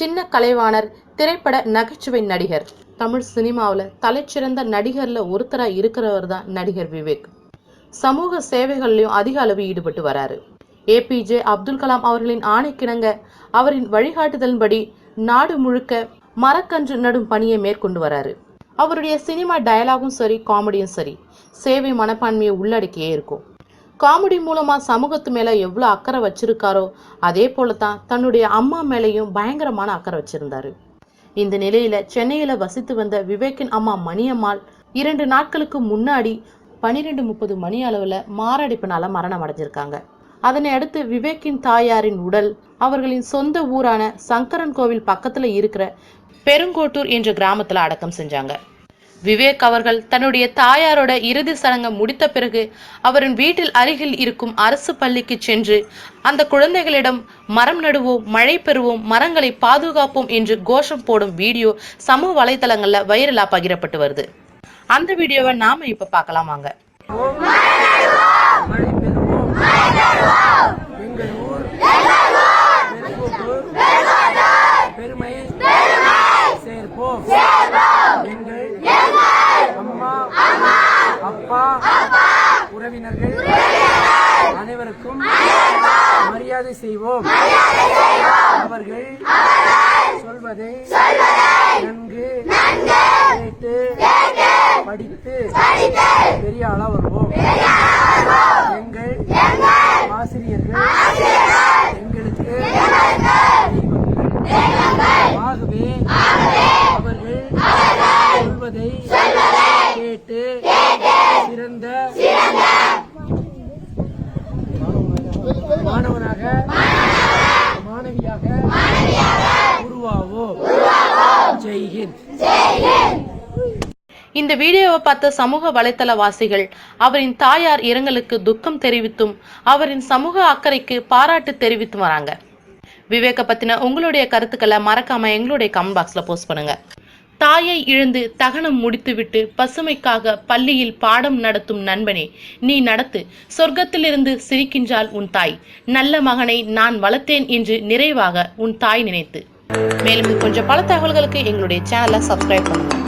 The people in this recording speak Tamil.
சின்ன கலைவாணர் திரைப்பட நகைச்சுவை நடிகர். தமிழ் சினிமாவில் தலைச்சிறந்த நடிகரில் ஒருத்தராக இருக்கிறவர் தான் நடிகர் விவேக். சமூக சேவைகள்லையும் அதிக அளவு ஈடுபட்டு வராரு. ஏபிஜே அப்துல் கலாம் அவர்களின் ஆணைக்கிணங்க அவரின் வழிகாட்டுதலின்படி நாடு முழுக்க மரக்கன்று நடும் பணியை மேற்கொண்டு வராரு. அவருடைய சினிமா டயலாகும் சரி காமெடியும் சரி சேவை மனப்பான்மையை உள்ளடக்கியே இருக்கும். காமெடி மூலமாக சமூகத்து மேலே எவ்வளோ அக்கறை வச்சிருக்காரோ அதே போல தான் தன்னுடைய அம்மா மேலேயும் பயங்கரமான அக்கறை வச்சிருந்தாரு. இந்த நிலையில சென்னையில வசித்து வந்த விவேக்கின் அம்மா மணியம்மாள் இரண்டு நாட்களுக்கு முன்னாடி பனிரெண்டு முப்பது மணி அளவில் மாரடைப்பினால மரணம் அடைஞ்சிருக்காங்க. அதனை அடுத்து விவேக்கின் தாயாரின் உடல் அவர்களின் சொந்த ஊரான சங்கரன் கோவில் பக்கத்தில் இருக்கிற பெருங்கோட்டூர் என்ற கிராமத்தில் அடக்கம் செஞ்சாங்க. விவேக் அவர்கள் தன்னுடைய தாயாரோட இறுதி சடங்கை முடித்த பிறகு அவரின் வீட்டில் அருகில் இருக்கும் அரசு பள்ளிக்கு சென்று அந்த குழந்தைகளிடம் மரம் நடுவோம் மழை பெறுவோம் மரங்களை பாதுகாப்போம் என்று கோஷம் போடும் வீடியோ சமூக வலைதளங்களில் வைரலாக பகிரப்பட்டு வருது. அந்த வீடியோவை நாம இப்ப பார்க்கலாம் வாங்க மழை பெறுவோம் எங்கள் ஊர் பெருங்கோட்டூர் பெருமை சேர்ப்போம் எங்கள் அம்மா அப்பா உறவினர்கள் அனைவருக்கும் மரியாதை செய்வோம். அவர்கள் சொல்வதை நன்கு கேட்டு படித்து பெரிய ஆளா வருவோம். எங்கள் ஆசிரியர்கள் எங்களுக்கு. ஆகவே அவர்கள் சொல்வதை கேட்டு சிறந்த மாணவியாக உருவாவோம் ஜெய்ஹிந்த் இந்த வீடியோவை பார்த்த சமூக வலைத்தளவாசிகள் அவரின் தாயார் இரங்கலுக்கு துக்கம் தெரிவித்தும் அவரின் சமூக அக்கறைக்கு பாராட்டு தெரிவித்தும் வராங்க. விவேக பத்தின உங்களுடைய கருத்துக்களை மறக்காம எங்களுடைய கமெண்ட் பாக்ஸ்ல போஸ்ட் பண்ணுங்க. தாயை இழந்து தகனம் முடித்துவிட்டு பசுமைக்காக பள்ளியில் பாடம் நடத்தும் நண்பனே நீ நடத்து. சொர்க்கத்திலிருந்து சிரிக்கின்றாள் உன் தாய். நல்ல மகனை நான் வளர்த்தேன் என்று நிறைவாக உன் தாய் நினைத்து. மேலும் கொஞ்சம் பல தகவல்களுக்கு எங்களுடைய சேனலை சப்ஸ்கிரைப் பண்ணுங்க.